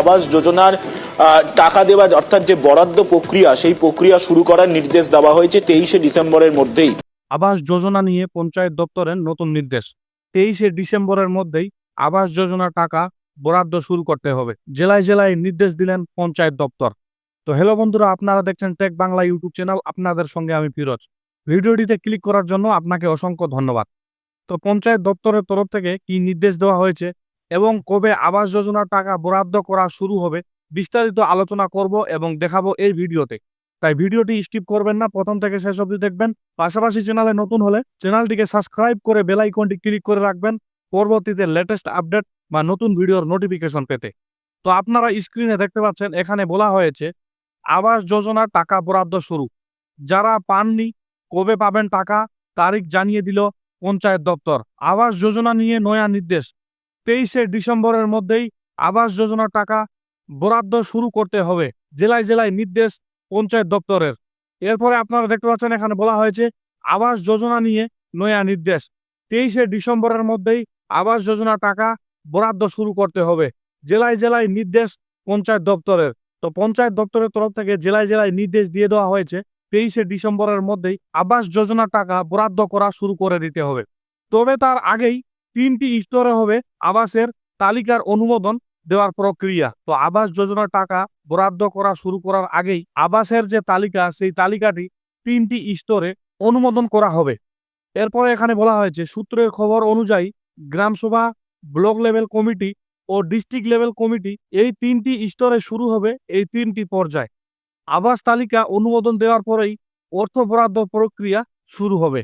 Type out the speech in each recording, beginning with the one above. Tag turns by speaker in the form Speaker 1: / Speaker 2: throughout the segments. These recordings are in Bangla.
Speaker 1: আবাস যোজনার টাকা দেওয়া অর্থাৎ যে বরাদ্দ প্রক্রিয়া, সেই প্রক্রিয়া শুরু করার নির্দেশ দেওয়া হয়েছে তেইশে ডিসেম্বরের মধ্যেই।
Speaker 2: আবাস যোজনা নিয়ে পঞ্চায়েত দপ্তরের নতুন নির্দেশ। তেইশে ডিসেম্বরের মধ্যেই আবাস যোজনার টাকা বরাদ্দ শুরু করতে হবে। জেলায় জেলায় নির্দেশ দিলেন পঞ্চায়েত দপ্তর। তো হ্যালো বন্ধুরা, আপনারা দেখছেন টেক বাংলা ইউটিউব চ্যানেল, আপনাদের সঙ্গে আমি ফিরোজ। ভিডিওটিতে ক্লিক করার জন্য আপনাকে অসংখ্য ধন্যবাদ। তো পঞ্চায়েত দপ্তরের তরফ থেকে কি নির্দেশ দেওয়া হয়েছে এবং কবে আবাস যোজনার টাকা বরাদ্দ করা শুরু হবে বিস্তারিত আলোচনা করব এবং দেখাবো এই ভিডিওতে। তাই ভিডিওটি স্কিপ করবেন না, প্রথম থেকে শেষ অবধি দেখবেন। পাশাপাশি চ্যানেলে নতুন হলে চ্যানেলটিকে সাবস্ক্রাইব করে বেল আইকনটি ক্লিক করে রাখবেন পরবর্তীতে লেটেস্ট আপডেট বা নতুন ভিডিওর নোটিফিকেশন পেতে। তো আপনারা স্ক্রিনে দেখতে পাচ্ছেন, এখানে বলা হয়েছে, আবাস যোজনার টাকা বরাদ্দ শুরু। যারা পাননি, কবে পাবেন টাকা? তারিখ জানিয়ে দিল পঞ্চায়েত দপ্তর। আবাস যোজনা নিয়ে নয়া নির্দেশ। তেইশে ডিসেম্বরের মধ্যেই আবাস যোজনার টাকা বরাদ্দ শুরু করতে হবে, জেলায় জেলায় নির্দেশ পঞ্চায়েত দপ্তরের। এরপরে আপনারা দেখতে পাচ্ছেন এখানে বলা হয়েছে, আবাস যোজনা নিয়ে নয়া নির্দেশ। তেইশে ডিসেম্বরের মধ্যেই আবাস যোজনা টাকা বরাদ্দ শুরু করতে হবে, জেলায় জেলায় নির্দেশ পঞ্চায়েত দপ্তরের। তো পঞ্চায়েত দপ্তরের তরফ থেকে জেলায় জেলায় নির্দেশ দিয়ে দেওয়া হয়েছে, তেইশে ডিসেম্বরের মধ্যেই আবাস যোজনা টাকা বরাদ্দ করা শুরু করে দিতে হবে। তবে তার আগেই তিনটি স্তরে হবে আবাসের তালিকার অনুমোদন দেওয়ার প্রক্রিয়া। তো আবাস যোজনার টাকা বরাদ্দ করা শুরু করার আগেই আবাসের যে তালিকা, সেই তালিকাটি তিনটি স্তরে অনুমোদন করা হবে। এরপরে এখানে বলা হয়েছে, সূত্রের খবর অনুযায়ী গ্রামসভা ব্লক লেভেল কমিটি ও ডিস্ট্রিক্ট লেভেল কমিটি এই তিনটি স্তরে শুরু হবে এই তিনটি পর্যায়। আবাস তালিকা অনুমোদন দেওয়ার পরেই অর্থ বরাদ্দ প্রক্রিয়া শুরু হবে।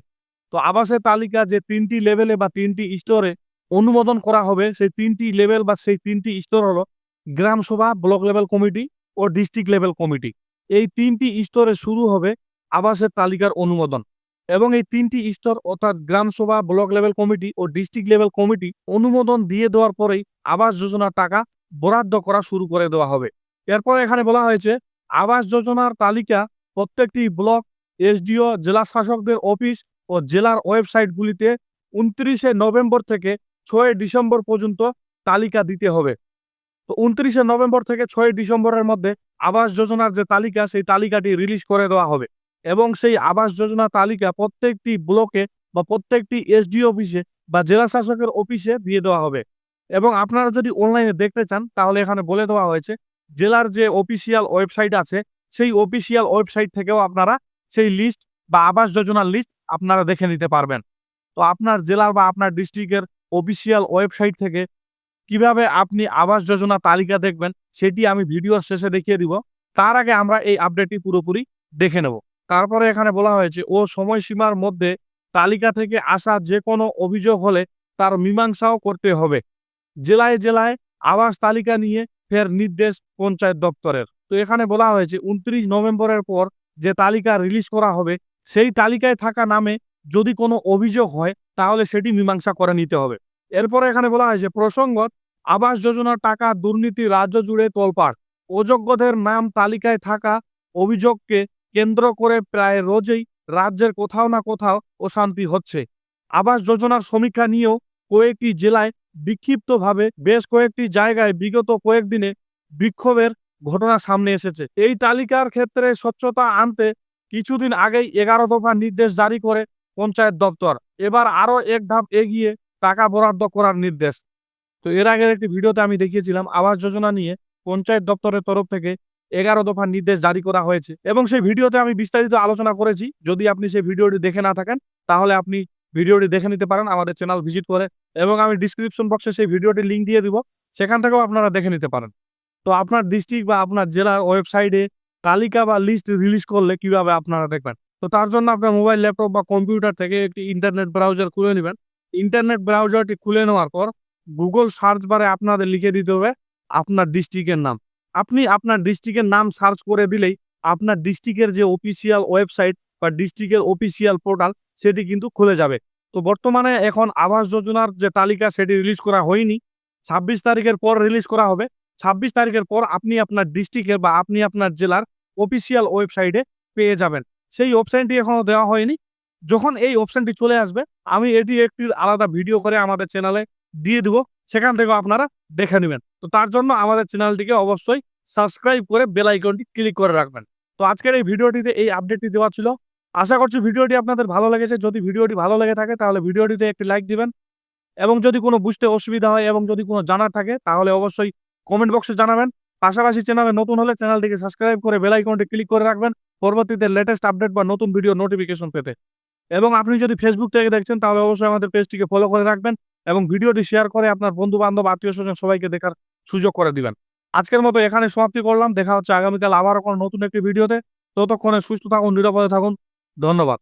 Speaker 2: তো আবাসের তালিকা যে তিনটি লেভেলে বা তিনটি স্তরে অনুমোদন করা হবে, সেই তিনটি লেভেল বা সেই তিনটি স্তর হলো গ্রাম সভা, ব্লক লেভেল কমিটি ও ডিস্ট্রিক্ট লেভেল কমিটি। এই তিনটি স্তরে শুরু হবে আবাসের তালিকার অনুমোদন এবং এই তিনটি স্তর অর্থাৎ গ্রাম সভা, ব্লক লেভেল কমিটি ও ডিস্ট্রিক্ট লেভেল কমিটি অনুমোদন দিয়ে দেওয়ার পরেই আবাস যোজনার টাকা বরাদ্দ করা শুরু করে দেওয়া হবে। এরপর এখানে বলা হয়েছে, আবাস যোজনার তালিকা প্রত্যেকটি ব্লক, এসডিও জেলা শাসকদের অফিস ও জেলার ওয়েবসাইটগুলিতে উনত্রিশে নভেম্বর থেকে ছয় ডিসেম্বর পর্যন্ত তালিকা দিতে হবে। তো উনত্রিশে নভেম্বর থেকে ছয় ডিসেম্বরের মধ্যে আবাস যোজনার যে তালিকা, সেই তালিকাটি রিলিজ করে দেওয়া হবে এবং সেই আবাস যোজনা তালিকা প্রত্যেকটি ব্লকে বা প্রত্যেকটি এসডি অফিসে বা জেলা শাসকের অফিসে দিয়ে দেওয়া হবে এবং আপনারা যদি অনলাইনে দেখতে চান, তাহলে এখানে বলে দেওয়া হয়েছে, জেলার যে অফিসিয়াল ওয়েবসাইট আছে, সেই অফিসিয়াল ওয়েবসাইট থেকেও আপনারা সেই লিস্ট বা আবাস যোজনার লিস্ট আপনারা দেখে নিতে পারবেন। তো আপনার জেলার বা আপনার ডিস্ট্রিক্টের অফিসিয়াল ওয়েবসাইট থেকে কীভাবে আপনি আবাস যোজনা তালিকা দেখবেন, সেটি আমি ভিডিওর শেষে দেখিয়ে দিব। তার আগে আমরা এই আপডেটটি পুরোপুরি দেখে নেব। তারপরে এখানে বলা হয়েছে, ও সময়সীমার মধ্যে তালিকা থেকে আসা যে কোনো অভিযোগ হলে তার মীমাংসাও করতে হবে। জেলায় জেলায় আবাস তালিকা নিয়ে ফের নির্দেশ পঞ্চায়েত দপ্তরের। তো এখানে বলা হয়েছে, উনত্রিশ নভেম্বরের পর যে তালিকা রিলিজ করা হবে সেই তালিকায় থাকা নামে যদি কোনো অভিযোগ হয়, তাহলে সেটি মীমাংসা করে নিতে হবে। এরপরে এখানে বলা হয়েছে প্রসঙ্গত আবাস যোজনার টাকা দুর্নীতি রাজ্য জুড়ে তোলপাড়। অযোগ্যদের নাম তালিকায় থাকা অভিযোগকে কেন্দ্র করে প্রায় রোজই রাজ্যের কোথাও না কোথাও অশান্তি হচ্ছে। আবাস যোজনার সমীক্ষা নিয়েও কয়েকটি জেলায় বিক্ষিপ্তভাবে বেশ কয়েকটি জায়গায় বিগত কয়েকদিনে বিক্ষোভের ঘটনা সামনে এসেছে। এই তালিকার ক্ষেত্রে স্বচ্ছতা আনতে কিছুদিন আগেই এগারো দফা নির্দেশ জারি করে পঞ্চায়েত দপ্তর। এবার আরও এক ধাপ এগিয়ে টাকা বরাদ্দ করার নির্দেশ। তো এর আগের একটি ভিডিওতে আমি দেখিয়েছিলাম আবাস যোজনা নিয়ে পঞ্চায়েত দপ্তরের তরফ থেকে এগারো দফার নির্দেশ জারি করা হয়েছে এবং সেই ভিডিওতে আমি বিস্তারিত আলোচনা করেছি। যদি আপনি সেই ভিডিওটি দেখে না থাকেন, তাহলে আপনি ভিডিওটি দেখে নিতে পারেন, আমাদের চ্যানেল ভিজিট করে এবং আমি ডিসক্রিপশন বক্সে সেই ভিডিওটি লিঙ্ক দিয়ে দিব, সেখান থেকেও আপনারা দেখে নিতে পারেন। তো আপনার ডিস্ট্রিক্ট বা আপনার জেলার ওয়েবসাইটে তালিকা বা লিস্ট রিলিজ করলে কীভাবে আপনারা দেখবেন? তো তার জন্য আপনার মোবাইল ল্যাপটপ বা কম্পিউটার থেকে একটি ইন্টারনেট ব্রাউজার খুলে নেবেন। ইন্টারনেট ব্রাউজারটি খুলে নেওয়ার পর গুগল সার্চ বারে আপনাদের লিখে দিতে হবে আপনার ডিস্ট্রিক্টের নাম। আপনি আপনার ডিস্ট্রিক্টের নাম সার্চ করে দিলেই আপনার ডিস্ট্রিক্টের যে অফিসিয়াল ওয়েবসাইট বা ডিস্ট্রিক্টের অফিসিয়াল পোর্টাল সেটি কিন্তু খুলে যাবে। তো বর্তমানে এখন আবাস যোজনার যে তালিকা সেটি রিলিজ করা হয়নি। ছাব্বিশ তারিখের পর রিলিজ করা হবে। ছাব্বিশ তারিখের পর আপনি আপনার ডিস্ট্রিক্টের বা আপনি আপনার জেলার অফিসিয়াল ওয়েবসাইটে পেয়ে যাবেন। সেই অপশানটি এখনও দেওয়া হয়নি। যখন এই অপশানটি চলে আসবে, আমি এটি একটি আলাদা ভিডিও করে আমাদের চ্যানেলে দিয়ে দিব। সেখান থেকেও আপনারা দেখে নেবেন। তো তার জন্য আমাদের চ্যানেলটিকে অবশ্যই সাবস্ক্রাইব করে বেল আইকনটি ক্লিক করে রাখবেন। তো আজকের এই ভিডিওটিতে এই আপডেটটি দেওয়া ছিল। আশা করছি ভিডিওটি আপনাদের ভালো লেগেছে। যদি ভিডিওটি ভালো লেগে থাকে, তাহলে ভিডিওটিতে একটি লাইক দিবেন। এবং যদি কোনো বুঝতে অসুবিধা হয় এবং যদি কোনো জানার থাকে, তাহলে অবশ্যই কমেন্ট বক্সে জানাবেন। পাশাপাশি চ্যানেলে নতুন হলে চ্যানেলটিকে সাবস্ক্রাইব করে বেল আইকনটি ক্লিক করে রাখবেন পরবর্তীতে লেটেস্ট আপডেট বা নতুন ভিডিও নোটিফিকেশন পেতে। এবং আপনি যদি ফেসবুক থেকে দেখছেন, তাহলে অবশ্যই আমাদের পেজটিকে ফলো করে রাখবেন এবং ভিডিওটি শেয়ার করে আপনার বন্ধু বান্ধব আত্মীয় স্বজন সবাইকে দেখার সুযোগ করে দিবেন। আজকের মতো এখানে সমাপ্তি করলাম। দেখা হচ্ছে আগামীকাল আবারও কোনো নতুন একটি ভিডিওতে ততক্ষণে সুস্থ থাকুন, নিরাপদে থাকুন। ধন্যবাদ।